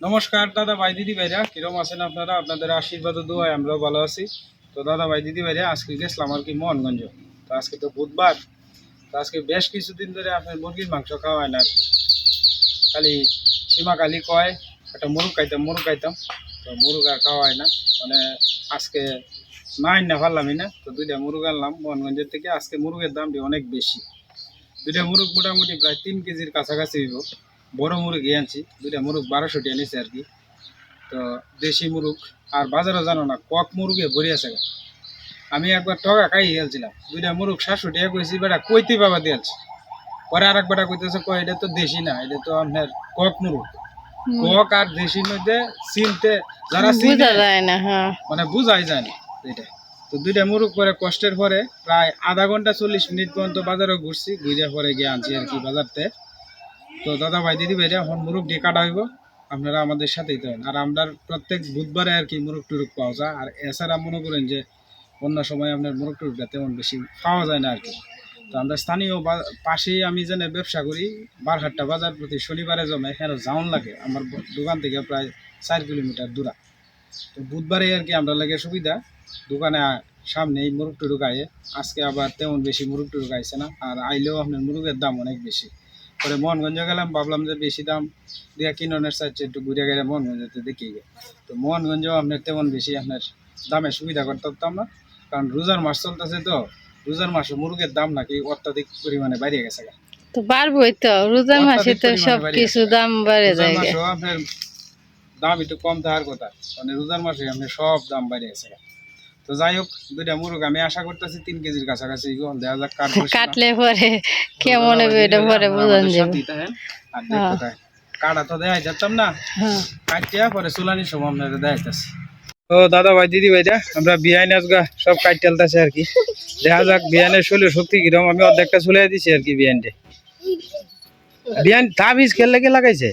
নমস্কার, দাদা ভাই দিদি ভাইরা। কিরম আছেন আপনারা? আপনাদের আশীর্বাদ ও দোয়ায় আমরাও ভালো আছি। তো দাদা ভাই দিদি ভাইরা, আজকে গেছিলাম আর কি মোহনগঞ্জ। তো আজকে তো বুধবার। তো আজকে বেশ কিছুদিন ধরে আপনার মুরগির মাংস খাওয়া হয় না আর কি। খালি সীমা কালি কয়, একটা মুরগ খাইতাম মুরগ খাইতাম। তো মুরগ আর খাওয়া হয় না। মানে আজকে নাই না পারলামই না। তো দুইটা মুরগ আনলাম মোহনগঞ্জের থেকে। আজকে মুরগের দামটি অনেক বেশি। দুইটা মুরগ মোটামুটি প্রায় তিন কেজির কাছাকাছি হইব। বড় মুরগি আনছি দুইটা মুরগ বারোশোটি আনিছে আর কি। তো দেশি মুরগ আর বাজারে জানো না কক মুরগে ভরি আছে। আমি একবার টকা খাই গেছিলাম দুইটা মুরগ সাতশো টাকা কইছি বেটা কইতে বাবা দিয়েছি পরে আর এক বেটা কইতেছে কয় এটা তো দেশি না এটা তো আপনার কক মুরগ। কক আর দেশির মধ্যে চিনতে যারা বোঝা যায় না হ্যাঁ। মানে বুঝাই যায় না এটা। তো দুইটা মুরগ পরে কষ্টের পরে প্রায় আধা ঘণ্টা চল্লিশ মিনিট পর্যন্ত বাজারে ঘুরছি ঘুরে পরে গিয়ে আনছি আর কি বাজারতে। তো দাদা ভাই দিদি ভাইরা এখন মুরগ দিয়ে কাটা হইব। আপনারা আমাদের সাথেই থাকেন। আর আমরা প্রত্যেক বুধবারে আর কি মুরগ টুরুগ পাওয়া যায়। আর এছাড়া মনে করেন যে অন্য সময় আপনার মুরগ টুরুগটা তেমন বেশি পাওয়া যায় না আর কি। তো আমরা স্থানীয় পাশেই আমি যেন ব্যবসা করি বারহাট্টা বাজার প্রতি শনিবারে জমে এখানে যাওন লাগে, আমার দোকান থেকে প্রায় চার কিলোমিটার দূরা। তো বুধবারে আর কি আমরা লাগে সুবিধা, দোকানে সামনেই মুরগ টুরুগ আয়ে। আজকে আবার তেমন বেশি মুরগ টুরুক আইছে না। আর আইলেও আপনার মুরগের দাম অনেক বেশি। পরে মোহনগঞ্জে গেলাম ভাবলাম যে বেশি দাম দিয়া কিনোনের চাইছে একটু ঘুরে গেলে মোহনগঞ্জতে দেখি গে তো মোহনগঞ্জেও আপনার তেমন বেশি আপনার দামে সুবিধা করতে পারতাম না কারণ রোজার মাস চলতেছে তো রোজার মাসে মুরগের দাম নাকি অত্যাধিক পরিমাণে বাড়িয়ে গেছে। তো বাড়বই তো রোজার মাসে তো সব কিছু দাম বেড়ে যায় আপনার দাম একটু কম থাকার কথা মানে রোজার মাসে আপনার সব দাম বাড়িয়ে গেছে। তো যাই হোক দুইটা মুরগ আমি আশা করতেছি তিন কেজির কাছাকাছি এখন দেখা যাক। কাটলে পরে কেমন হবে এটা পরে বোঝান যাবে। আর দেখতে কাটা তো দেখাই যাচ্তাম না। হ্যাঁ। কাটিয়া পরে চুলানির সময় আপনাদের দেখাইতেছি। ও দাদা ভাই দিদি ভাইরা আমরা বিয়াইন আজগা সব কাট টেলতেছে আর কি। দেখা যাক বিয়ানের শরীর শক্তি কিরম আমি অর্ধেকটা চলে দিছি আর কি বিয়ানটে। বিয়ান তাবিজ খেললে কি লাগাইছে?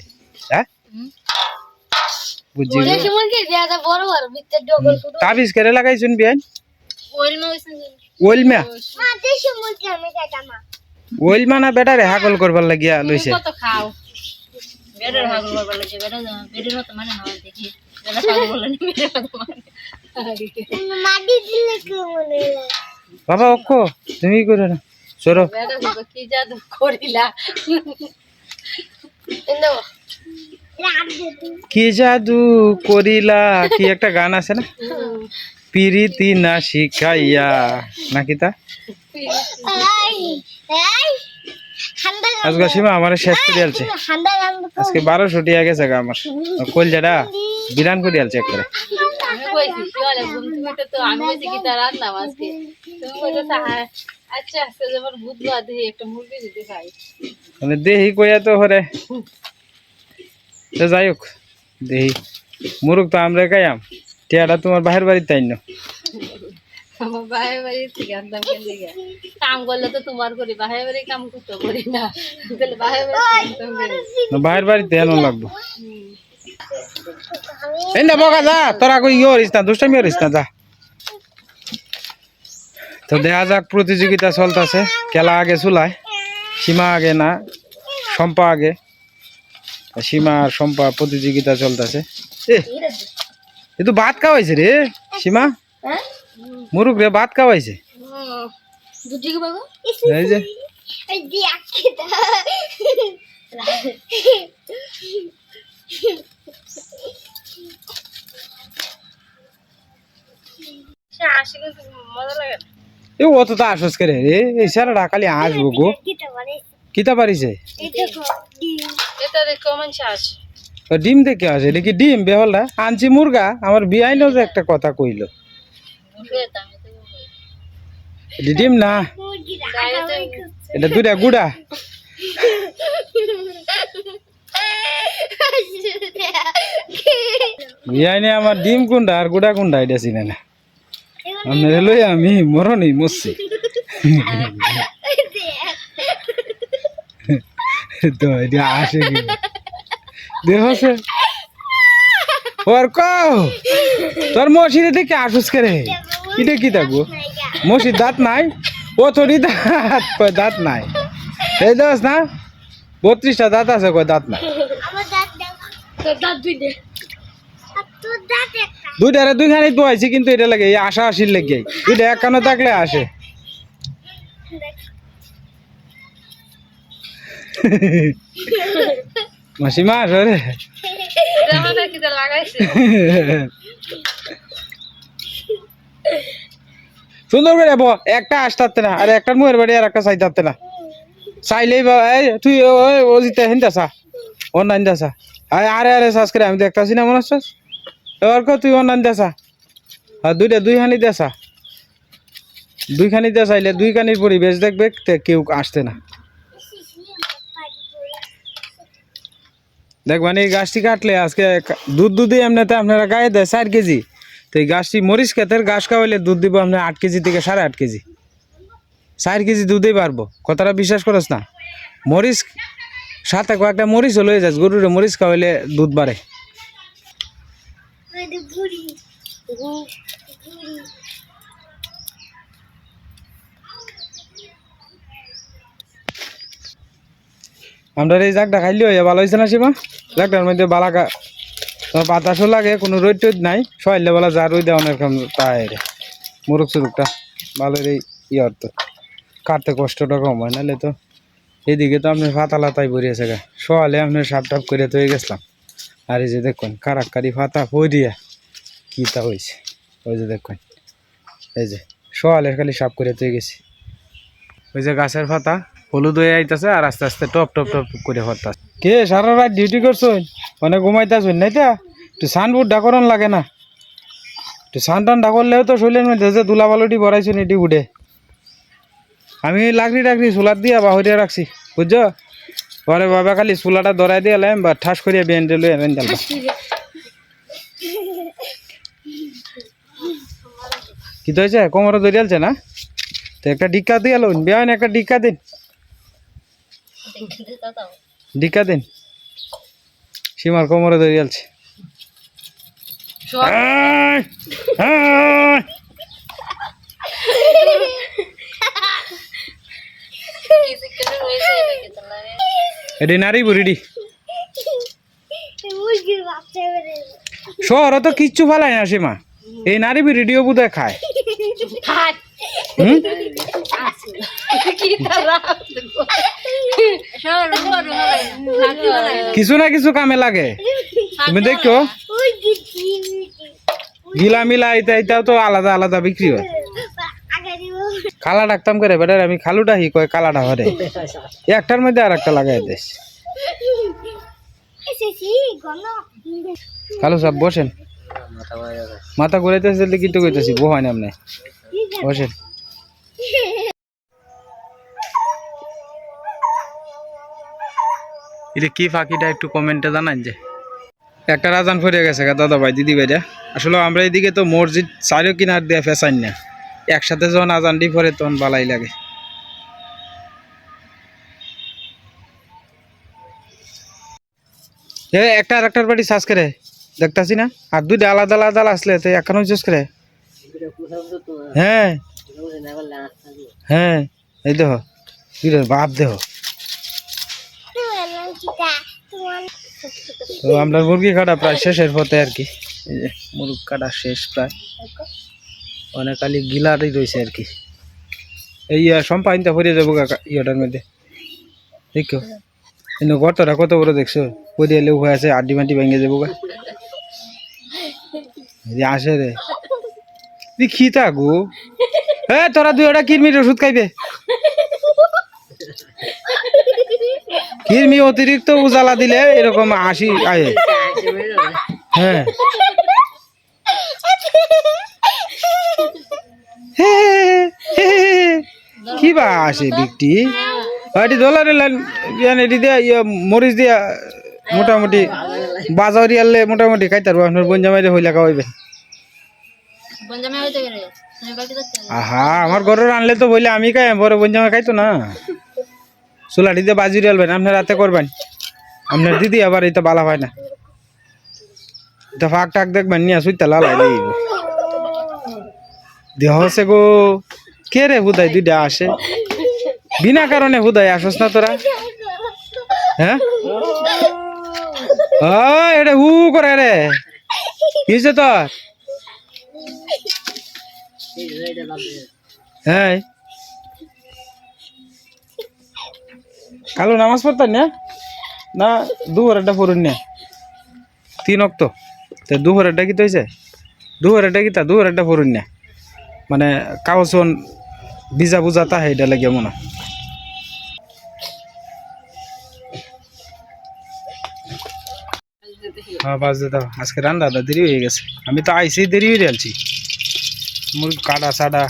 হ্যাঁ? বুঝছি। গো। তাবিজ লাগাইছুন বিয়ান? ওইল মা না বেটা রে হাকল করবার লাগিয়া লইছে মানে মানে। বাবা অক্ষ তুমি করে না? সরো। কি জাদু করিলা? কি জাদু করিলা? কি একটা গান আছে না? পিরিতি না শিখাইয়া। নাকি তা? আজকে সীমা আমার শেষ করে আলছে। আজকে বারোশো টিয়া গেছে গা আমার। কলজাটা বিরান করে আলছে একবারে। আমি কইছি কি বলে ঘুম তুমি তো তো আমি কইছি কি তার রান্নাম আজকে। তুমি কইছো হ্যাঁ আচ্ছা মানে দেহি কইয়া তো হরে। তো যাই হোক দেহি মুরুখ তো আমরা খাইয়াম। টিয়াটা তোমার বাহির বাড়িতে তাই না? বাহির বাড়িতে এনো লাগবো। এই না বকা যা তোরা কই ইয়ে হরিস না দুষ্টামি হরিস না যা। তো দেখা যাক প্রতিযোগিতা চলতেছে খেলা আগে চুলায় সীমা আগে না সম্পা আগে। সীমা আর সম্পা প্রতিযোগিতা চলতেছে। এ এ তো ভাত খাওয়াইছে রে সীমা? মুরুখ রে ভাত খাওয়াইছে? দুটি কি বাবা? এই যে। সে আসি কিন্তু মজা লাগে না। এ অত তো আসস করে রে? এই স্যারটা খালি আসব গো। কিতা পারিছে? ডিম। দেখে আসে এটা কি ডিম বেহলটা আনছি মুরগা আমার বিয়াইনও যে একটা কথা কইলো। আমি ডিম না? এটা দুটা গুড়া। বিয়াইনে আমার ডিম কোনটা আর গুড়া কোনটা এটা চিনে না। লই আমি মরণই মরছি। তো এটা আসে কি দেখছে ওর কও তোর মসজিদে দেখে আসুস করে এটা কি থাকব মসজিদ দাঁত নাই? ও তোরই দাঁত দাঁত নাই? এই দোস না? বত্রিশটা দাঁত আছে কয় দাঁত নাই? তোর দাঁত দুই দে। দুইটারে দুইখানি তো আইছি কিন্তু এটা লাগে এই আশা আসির লেগে। দুইটা এক কানো থাকলে আসে। মাসিমা লাগাইছে সুন্দর করে বো একটা আসতে না, আর একটা মুয়ের বাড়ি আর একটা চাইতে না। চাইলেই বা তুই ও জিতে হিন্দা সা অনলাইন দাসা আরে আরে সাস করে আমি দেখতাছি না, মনে হচ্ছে। এবার কো তুই অনলাইন দাসা আর দুইটা দুইখানি দেসা দুইখানি দেশ আইলে দুইখানির পরিবেশ দেখবে কেউ আসতে না। দেখবেন এই গাছটি কাটলে আজকে দুধ দুধই এমনিতে আপনারা গায়ে দেয় চার কেজি। তো এই গাছটি মরিচ ক্ষেতের গাছ খাওয়াইলে দুধ দিব আপনার আট কেজি থেকে সাড়ে আট কেজি। চার কেজি দুধেই পারব। কথাটা বিশ্বাস করস না। মরিচ সাথে কয়েকটা মরিচ হলে যাস, গরুরে মরিচ খাওয়াইলে দুধ বাড়ে। আমরা এই জাগটা খাইলে হয়ে ভালো হয়েছে না সীমা জাগটার মধ্যে বালাকা বাতাসও লাগে, কোনো রোদ টোদ নাই। সহাইলে বলা যা রোদ দেওয়ার এরকম তাই রে। মুরুক সুরুকটা ভালো রে ই অর্থ কাটতে কষ্টটা কম হয়, নাহলে তো এদিকে তো আপনার ফাতা লাতাই ভরিয়েছে গা। সকালে আপনার সাপ টাপ করে তো গেছিলাম। আর এই যে দেখুন, কারাক্কারি ফাতা ভরিয়া কি তা হয়েছে ওই যে দেখুন, এই যে সকালে খালি সাপ করে তো গেছি। ওই যে গাছের পাতা হলুদ হয়ে আইতাছে আর আস্তে আস্তে টপ টপ টপ করে হতা কে সারা রাত ডিউটি করছ? মানে ঘুমাইতেছ, নাই তা? একটু সানবুট ডাকরন লাগে না। একটু সান টান ডাকরলেও তো শরীরের মধ্যে যে দুলা বালুটি ভরাইছো এটি উঠে আমি লাকড়ি টাকড়ি সোলার দিয়া বাহরিয়া রাখছি, বুঝছ? পরে বাবা খালি সোলাটা ধরাই দিয়ে এলাম বা ঠাস করিয়া বেন দিল এনে দিলাম কি তো হয়েছে কোমরে ধরিয়ালছে না? তো একটা ডিক্কা দিয়ে এলো বিয়া একটা ডিক্কা দিন। ডিক্কা দিন। সীমার কোমরে কিটা লাগে এটি নারী বুড়িডি শহরে তো কিচ্ছু ফালায় না সীমা। এই নারী বুড়িডিও বোধহয় খায়। কিছু না কিছু কামে লাগে। তুমি দেখো। গিলা মিলা এটা এটাও তো আলাদা আলাদা বিক্রি হয়। কালা ডাকতাম করে, বেটার, আমি খালুটা হি কয় কালাটা হরে। একটার মধ্যে আর একটা লাগাই দিস। কালু সাহেব বসেন। মাথা ঘুরাইতেছে কিন্তু কইতেছি বো হয় না আপনি বসেন। এটা কি ফাঁকিটা একটু কমেন্টে জানান যে? একটা রাজান ফিরে গেছে দাদা ভাই দিদি ভাইরা। আসলে আমরা এদিকে তো মসজিদ চারিও কিনার দিয়ে ফেসাই না। একসাথে যখন আজান দি পরে তখন বালাই লাগে। একটা আর একটার বাড়ি সাজ করে। দেখতাছি না? আর দুইটা আলাদা আলাদা আসলে তো এখানে চুজ করে। হ্যাঁ। হ্যাঁ এই দেহ দুইটা বাপ দেহ তো আমরা মুরগি কাটা প্রায় শেষের পথে আর কি। এই যে মুরগ কাটা শেষ প্রায়। অনেক খালি গিলারই রয়েছে আর কি। এই সম্পাইনটা ভরিয়ে যাব কাকা ইয়েটার মধ্যে। দেখো কিন্তু গর্তটা কত বড় দেখছ? পরিয়ে লেউ হয়ে আছে আড্ডি মাটি ভেঙে যাব গা। আসে রে। তুই কি থাকু এ, তোরা দুই ওটা কিরমির ওষুধ খাইবে। কিরমি অতিরিক্ত উজালা দিলে এরকম আসি আয়ে। হ্যাঁ। কি বা আসে বিকটি এটি ইয়ান এটি দিয়া, ইয়া মরিচ দিয়া মোটামুটি বাজার ইয়ালে মোটামুটি খাইতার আপনার বঞ্জামাইরে হইলা খাওয়াইবে বঞ্জামে হইতে গেলে তুমি বাকি থাকতে হবে। আহা, আমার ঘরের আনলে তো বললে আমি খাই বড় বঞ্জামা খাইতো না। চুলাটি দিয়ে বাজি ডালবেন আপনার রাতে করবেন। আপনার দিদি আবার এটা বালা হয় না। এটা ফাঁক টাক দেখবেন, নিয়ে সুইতা লালাই দিয়ে দিব দেহ আছে গো, কে রে হুদাই দুইটা আসে? বিনা কারণে হুদাই আসস না তোরা? হ্যাঁ? এটা হু করে রে। কিছে তোর? হ্যাঁ কালো নামাজ পড়তেন না? না, দুপুরেরটা পড়ুন না। তিন অক্ত। তো দুপুরেরটা কি তো হয়েছে দুপুরেরটা কি তা? দুপুরেরটা পড়ুন না। মানে কাগজন বিজা বুজা তা সেইটা লাগে মনে হয়। হ্যাঁ বাজতে দাও। আজকে রান্না দাদা দেরি হয়ে গেছে। আমি তো আইসি দেরি হয়ে যাচ্ছি মুরগ কাটা সাটা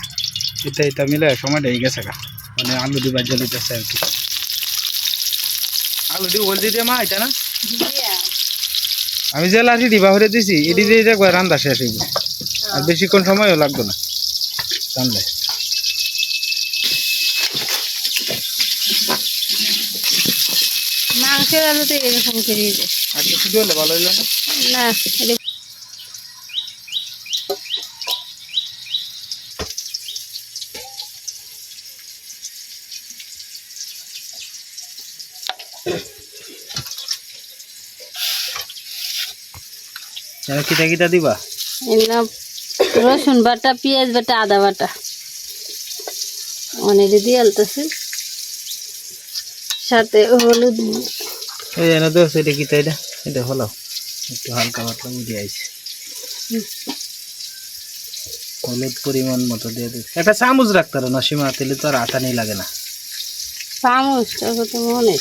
এটা এটা মিলে সময়টা হয়ে গেছে গা। মানে আলু দিয়ে বাজ্যা লিতেছে আর কি। আলু দিয়ে বলছি দিয়ে মা, এটা না? আমি যে লাঠি ডিবা ভরে দিছি, এটি দিয়ে দেখব রান্না শেষ হইব। আর বেশিক্ষণ সময়ও লাগবে না। রান্নায় মাংসের আলু এরকম করে আচ্ছা শুধু হলে ভালো হইল না? না কিটা কিটা দিবা? রসুন বাটা পেঁয়াজ বাটা আদা বাটা। অনেক দিয়ে আলতেছি। সাথে হলুদ এই এনে তো সেটা তাই না এটা? হলো একটু হালকা পাতলা বুঝে আইছে। হলুদ পরিমাণ মতো দিয়ে দিচ্ছি একটা চামচ রাখতে না সীমা তেলে তো আর আটানি লাগে না। চামচ তো মনে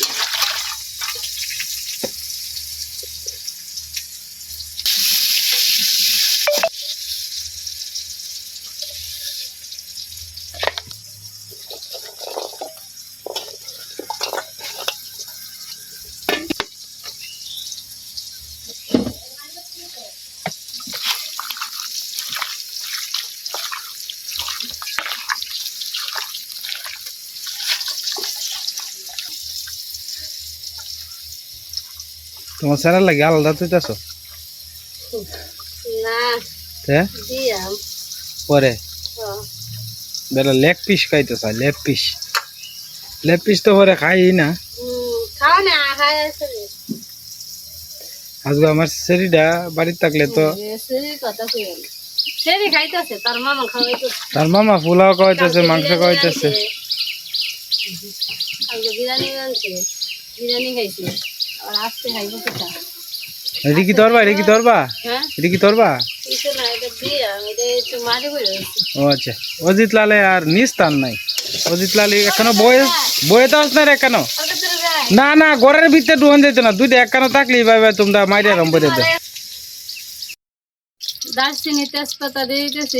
তোমার লাগে আলাদা তুই হ্যাঁ পরে? বেলা লেগ পিস খাইতে চাই লেগ পিস। লেগ পিস তো পরে খাই না। আজকে আমার শরীরটা বাড়ির থাকলে তো তার মামা পোলাও খাওয়াইতেছে মাংস খাওয়াইতেছে। বিরিয়ানি খাইছি। আর আজকে খাইবো কোথা এটা কি ধরবা? এটা কি ধরবা? হ্যাঁ। এটা কি ধরবা? ও আচ্ছা। অজিত লালে আর নিস্তান নাই। অজিত লালে এখনও বয়ে বয়ে তো না রে গায়ে না না ঘরের ভিতরে ডুহন যেত না। দুইটা একখানো থাকলে ভাই তোমরা মাইরে রম্ব দিত দারচিনি তেজপাতা দিয়ে দিতেছি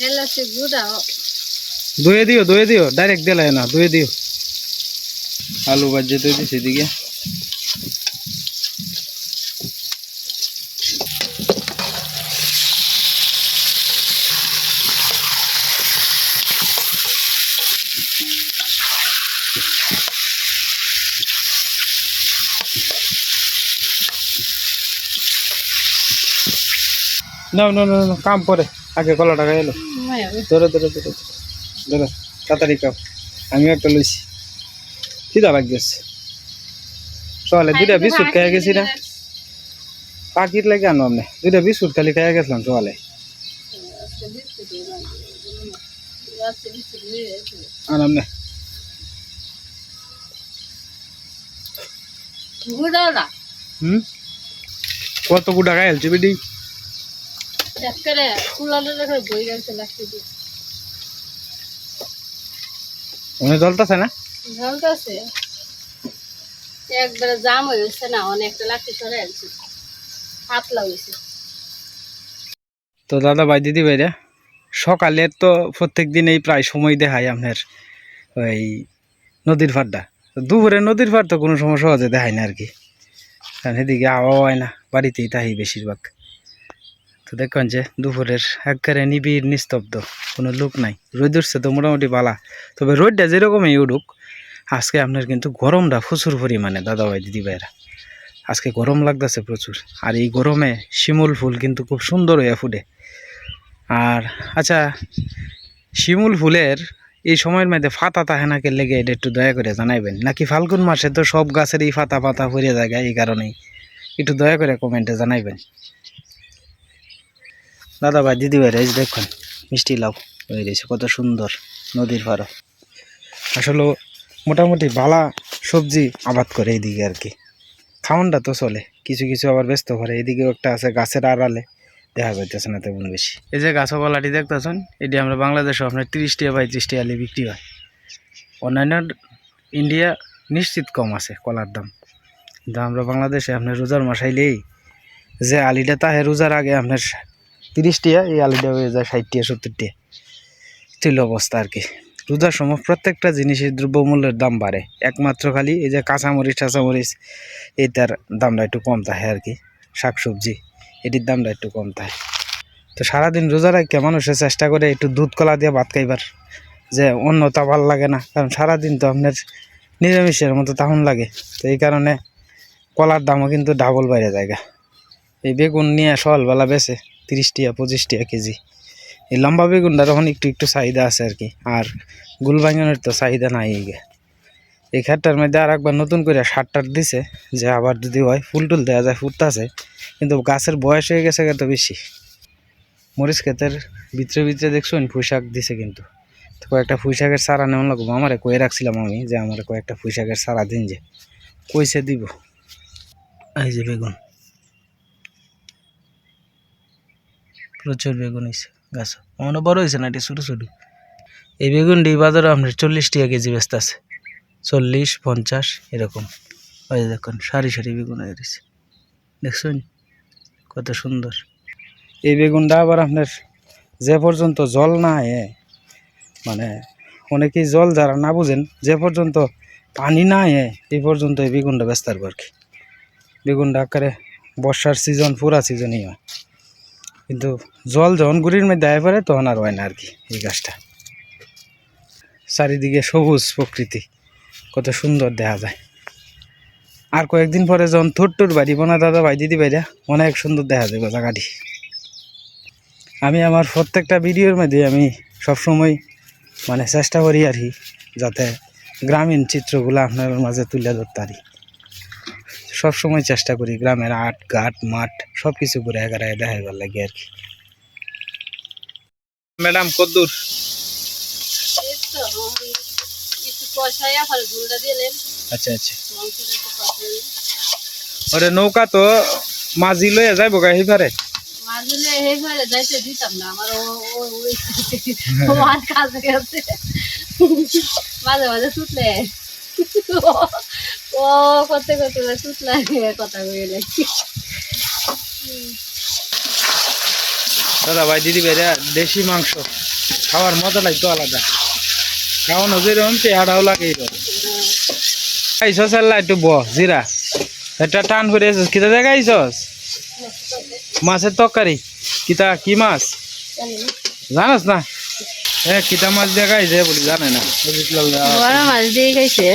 সম্বাসে এলাচি গুঁড়া ধুয়ে দিও ধুয়ে দিও ডাইরেক্ট দিলে না ধুয়ে দিও। আলু বাজে তো দিছি দিকে না না না না, কাম পরে। আগে কলাটা খাই এলো। ধরো ধরো ধরো ধরো। তাড়াতাড়ি খাও। আমিও একটা লইছি। খিদা লাগতেছে সকালে দুইটা বিস্কুট খেয়ে গেছি না। পাখির লাগে আনো আপনি দুইটা বিস্কুট খালি খেয়ে গেছিলাম সকালে আনাম না। হুম? কত গুটা খাই হেলছি বেটি? একেবারে কুলালে রেখে বই গেছে লাগতে দিয়ে। মনে চলতেছে না? ঝলতেছে একবারে জাম হয়েছে না অনেকটা সরে পাতলা হয়েছে। তো দাদা ভাই দিদি ভাইরা সকালে তো প্রত্যেক দিনেই প্রায় সময় দেখায় আপনার ওই নদীর পাড়টা। দুপুরে নদীর পাড় তো কোনো সময় সহজে দেখায় না আর কি। কারণ এদিকে আওয়া হয় না বাড়িতেই তাই বেশিরভাগ। তো দেখুন যে দুপুরের একবারে নিবিড়, নিস্তব্ধ, কোনো লোক নাই। রোদ উঠছে তো মোটামুটি বালা। তবে রোদটা যেরকমই উঠুক, আজকে আপনার কিন্তু গরমটা প্রচুর পরিমাণে, দাদাভাই দিদি ভাইরা আজকে গরম লাগতেছে প্রচুর। আর এই গরমে শিমুল ফুল কিন্তু খুব সুন্দর হয়ে ফুটে। আর আচ্ছা শিমুল ফুলের এই সময়ের মধ্যে ফাতা নাকি লেগে এটা একটু দয়া করে জানাইবেন। নাকি ফাল্গুন মাসে তো সব গাছের এই ফাতা পাতা পড়ে যায়, এই কারণেই। একটু দয়া করে কমেন্টে জানাইবেন। দাদা ভাই দিদি ভাই এই দেখুন, মিষ্টি লাউ হয়ে রয়েছে কত সুন্দর নদীর পাড়া। আসলে মোটামুটি ভালা সবজি আবাদ করে এইদিকে আর কি। খাওয়ানটা তো চলে, কিছু কিছু আবার ব্যস্ত করে এদিকেও একটা আছে গাছের আড়ালে, দেখা যাইতেছে না তেমন বেশি। এই যে গাছপালাটি দেখতেছেন, এটি আমরা বাংলাদেশে আপনার তিরিশ টাকা পঁয়ত্রিশ আলি বিক্রি হয়। অন্যান্য ইন্ডিয়া নিশ্চিত কম আছে কলার দাম। কিন্তু আমরা বাংলাদেশে আপনার রোজার মশাইলেই যে আলিটা তাহে রোজার আগে আপনার তিরিশ টাকা এই আলিটা হয়ে যায় ষাট টাকা সত্তর টাকা ছিল অবস্থা আর কি। রোজার সময় প্রত্যেকটা জিনিসের দ্রব্যমূল্যের দাম বাড়ে। একমাত্র খালি এই যে কাঁচামরিচ, টাচামরিচ এটার দামটা একটু কম থাকে আর কি। শাকসবজি, এটির দামটা একটু কম থাকে। তো সারাদিন রোজা রাখতে মানুষের চেষ্টা করে একটু দুধ কলা দিয়ে ভাত খাইবার, যে অন্য তা ভালো লাগে না। কারণ সারাদিন তো আপনার নিরামিষের মতো তখন লাগে। তো এই কারণে কলার দামও কিন্তু ডাবল বাইরে জায়গা। এই বেগুন নিয়ে সকালবেলা বেছে তিরিশ টাকা পঁচিশ টাকা কেজি। এই লম্বা বেগুনটা তখন একটু একটু চাহিদা আছে আর কি। আর গুল তো চাহিদা নাই এই গে। এই খাটটার মধ্যে আর একবার নতুন করে সার টার দিছে, যে আবার যদি হয় ফুল টুল দেওয়া যায়, ফুটতেছে। কিন্তু গাছের বয়স হয়ে গেছে তো বেশি। মরিচ ক্ষেতের ভিতরে ভিতরে দেখছুন পুঁইশাক দিছে কিন্তু। তো কয়েকটা পুঁইশাকের সারা নেমন লাগবো। আমারে কয়ে রাখছিলাম আমি যে আমার কয়েকটা পুঁইশাকের সারা দিন যে। কইসে দিব। এই যে বেগুন। প্রচুর বেগুন হয়েছে গাছ। অন্য বড় হয়েছে না, এটি ছোটো ছোটো। এই বেগুনটি বাজারে আপনার চল্লিশ টাকা কেজি ব্যস্ত আছে। চল্লিশ, পঞ্চাশ, এরকম। ওই দেখুন, সারি সারি বেগুন হয়ে রয়েছে। দেখছেন? কত সুন্দর। এই বেগুনটা আবার আপনার যে পর্যন্ত জল না এ মানে অনেকেই জল যারা না বুঝেন, যে পর্যন্ত পানি না এ এই পর্যন্ত এই বেগুনটা ব্যস্ত আর কি। বেগুনটা আকারে বর্ষার সিজন পুরা সিজনই হয়। কিন্তু জল যখন গুড়ির মধ্যে আয় পড়ে, তখন আর হয় না আর কি এই গাছটা। চারিদিকে সবুজ প্রকৃতি, কত সুন্দর দেখা যায়। আর কয়েকদিন পরে যখন থুট্টুর বাড়ি, বোনা দাদা ভাই, দিদি ভাইরা, অনেক সুন্দর দেখা যাবে জায়গাটি। আমি আমার প্রত্যেকটা ভিডিওর মধ্যে আমি সবসময় মানে চেষ্টা করি আর কি, যাতে গ্রামীণ চিত্রগুলো আপনার মাঝে তুলে ধরতে পারি। সবসময় চেষ্টা করি গ্রামের আট ঘাট মাঠ সব কিছু করে এগারায় দেখাইবার লাগে আর কি ম্যাডাম কদ্দুর আচ্ছা আচ্ছা ওরে নৌকা তো মাঝি লইয়া যাইব গা হিফারে ঘরে মাঝে মাঝে ছুটলে ও করতে করতে ছুটলে কথা কইলে দাদা ভাই দিদি ভাইরা দেশি মাংস খাওয়ার মজাটাই তো আলাদা। খাওয়ানো যেরকম চেহারাও লাগে এইভাবে খাইছস একটু ব জিরা। এটা টান করে এসেছিস কিতা দেখাইছস? মাছের তরকারি কিতা কি মাছ? জানাস না? হ্যাঁ কিতা মাছ দেখাইছে বলি জানে না। মাছ দিয়ে খাইছে।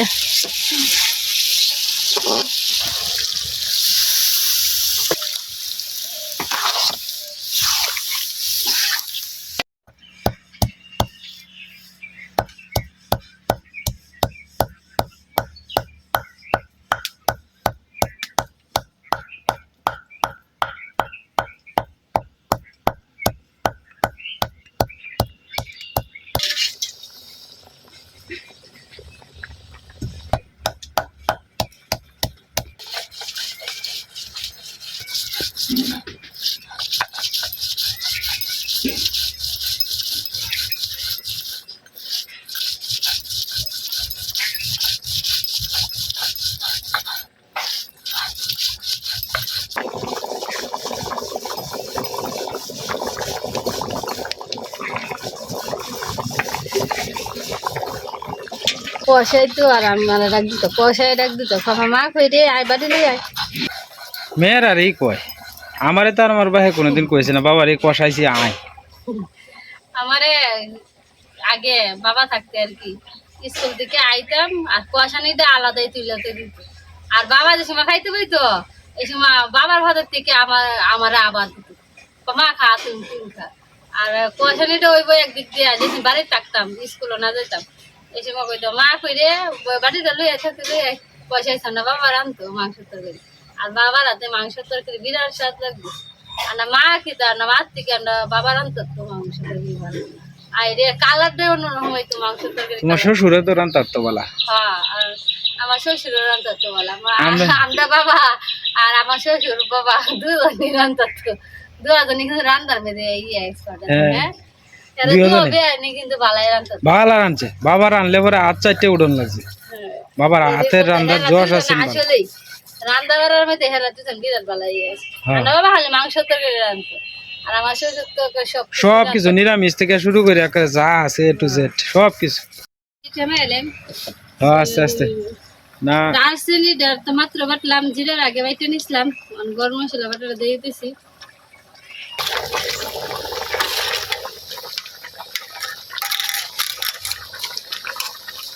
কষাই তো আর আমি মানে ডাক দিত কষাই ডাক দিত ফাফা মা কই রে আয় বাড়ি লই আয় মেয়ের আর এই কয় আমারে তো আমার বাহে কোনোদিন কয়েছে না, বাবার এই কষাইছি আয়। আমারে আগে বাবা থাকতে আর কি, স্কুল থেকে আইতাম আর কুয়াশানিটা আলাদাই তুলাতে দিত। আর বাবা যে সময় খাইতে পাইতো, এই সময় বাবার ভাতের থেকে আমার আমার আবার দিত। মা খা তুমি তুমি খা। আর কুয়াশানিটা ওই বই একদিক দিয়ে, যেদিন বাড়িতে থাকতাম, স্কুলও না যেতাম এই সময় কইতো, মা কইরে বাড়িটা লইয়া থাকতে লইয়া পয়সা না, বাবার আনতো, মাংস তরকারি আর বাবার হাতে মাংস তরকারি বিরাট স্বাদ লাগবে। আর না মা খেতে আর না মার থেকে না বাবা রানতো তো মাংস তরকারি আর রে কালারটা অন্যরকম হইতো মাংস তরকারি তোমার শ্বশুরে তো রান্তার তো বলা হ্যাঁ আর আমার শ্বশুর রান্তাতো বলা আমরা- বাবা আর আমার শ্বশুর বাবা দুজনই রান্তাতো দুজনই কিন্তু রান্তার মেয়েদের ইয়ে এক্সপার্ট হ্যাঁ। হ্যাঁ? ভালো রাঁধছে। বাবা রানলে পরে হাত চারটে উড়ন লাগছে। বাবার হাতের রান্নার জশ আছে আসলেই। রান্না বাড়ার মধ্যে হেরা দুজন বিরাট ভালাই আছে। হ্যাঁ। রান্না বাবা খালি মাংস তরকারি রান্তো আর আমার শ্বশুর তো সব সব কিছু নিরামিষ থেকে শুরু করে একেবারে যা আছে এ টু জেড সব কিছু। হ্যাঁ, আস্তে আস্তে। না। দারচিনি ডার তো মাত্র বাটলাম জিরার আগে বাইটে নিছিলাম। গরম মশলা বাটাটা দিয়ে দিতেছি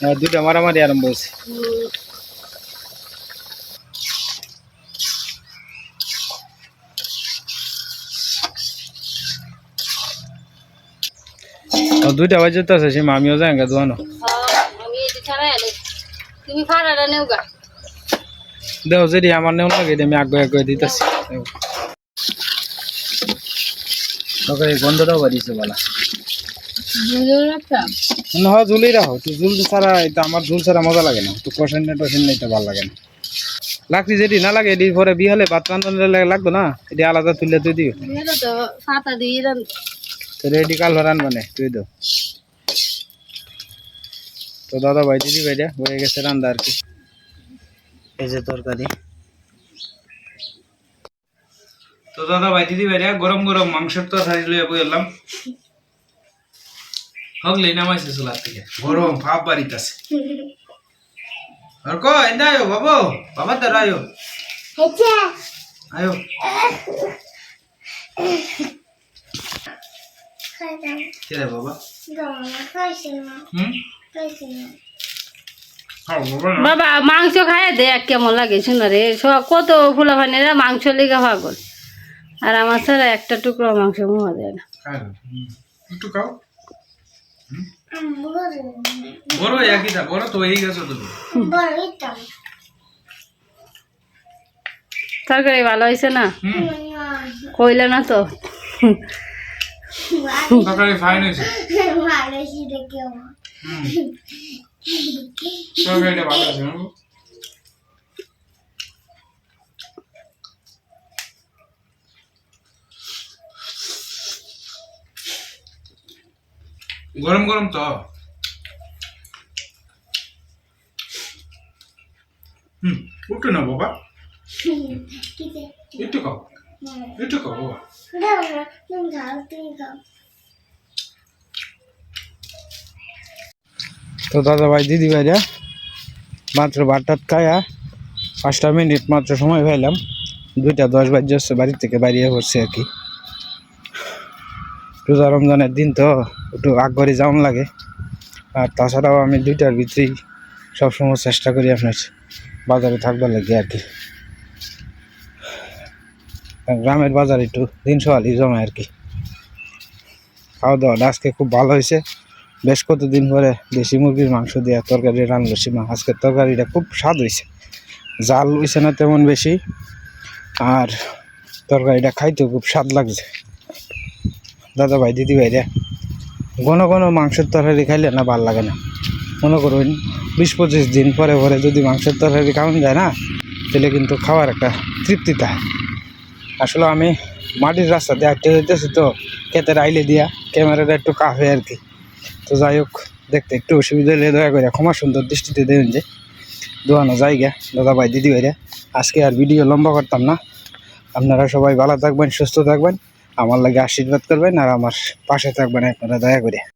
না, দুইটা মারামারি আরম্ভ হয়েছে। দুইটা বাজে তো আছে আমিও যাই গা দোয়ানো। তুমি ফাড়াটা নেও গা দেও যদি আমার নেও লাগে আমি আগে আগে দিতেছি। তোকে এই গন্ধটাও বাড়িয়েছে বলা। রাখতাম? না হয় ঝুলেই রাখো। তুই ঝুল ছাড়া এটা আমার ঝুল ছাড়া মজা লাগে না। তুই কষেন না টসেন না এটা ভালো লাগে না। যেটি না লাগে এটি পরে বিহালে ভাত রান্না লাগতো না? এটি আলাদা তুললে তুই এটা তো রেডি কাল রান মানে তুই দো। তো দাদা ভাই দিদি ভাই হয়ে গেছে রান্না আর কি। এই যে তরকারি। তো দাদা ভাই দিদি ভাই গরম গরম মাংসের তরকারি লইয়া বই এলাম হগলি নামাইছে চুলার থেকে গরম ভাব বাড়িতেছে। আর কো এন্দা আয়ো বাবু বাবা দাঁড় আয়ো। বাবা? বাবা মাংস খায় দে কেমন লাগে শুনো রে। সব কত ফুলা ফানিরা মাংস লেগে পাগল। আর আমার ছাড়া একটা টুকরো মাংস মোয়া দেয় না। খাও হুম। একটু খাও। বড় একই থা বড় তো গেছো তুমি তরকারি ভালো হয়েছে না? কইলে না তো? তরকারি ফাইন হয়েছে। হুম তরকারিটা ভালো আছে হুম? গরম গরম তো। হুম একটু না বাবা। একটু খাও। একটু খাও বাবা। তো দাদা ভাই, দিদি ভাইরা মাত্র বারটাত খায়া পাঁচটা মিনিট মাত্র সময় পাইলাম। দুইটা দশ বাজে হচ্ছে বাড়ি থেকে বাইরে পড়ছে আর কি। রোজা রমজানের দিন তো একটু আগ করে যাওয়ান লাগে। আর তাছাড়াও আমি দুইটার ভিতরেই সবসময় চেষ্টা করি আপনার বাজারে থাকবার লাগে আর কি। গ্রামের বাজার একটু দিন সকালই জমায় আর কি। খাওয়া দাওয়াটা আজকে খুব ভালো হয়েছে। বেশ কতদিন পরে দেশি মুরগির মাংস দিয়ে তরকারি রান্নলো সীমা আজকের তরকারিটা খুব স্বাদ হয়েছে। জাল হয়েছে না তেমন বেশি, আর তরকারিটা খাইতেও খুব স্বাদ লাগছে। দাদা ভাই দিদি ভাইরা ঘন ঘন মাংসের তরকারি খাইলে না ভালো লাগে না। মনে করুন বিশ পঁচিশ দিন পরে পরে যদি মাংসের তরকারি খাওয়ান যায় না, তাহলে কিন্তু খাওয়ার একটা তৃপ্তি থাকে আসলে আমি মাটির রাস্তা দিয়ে হাঁটতে যেতেছি তো, ক্ষেতের আইলে দিয়া, ক্যামেরাটা একটু কাফে আর কি। তো যাই হোক, দেখতে একটু অসুবিধা হলে দয়া করে ক্ষমা সুন্দর দৃষ্টিতে দেবেন যে, দোয়ানো জায়গা, দাদা ভাই, দিদি ভাইরা। আজকে আর ভিডিও লম্বা করতাম না। আপনারা সবাই ভালো থাকবেন, সুস্থ থাকবেন। আমার লাগে আশীর্বাদ করবেন আর আমার পাশে থাকবেন আপনারা দয়া করে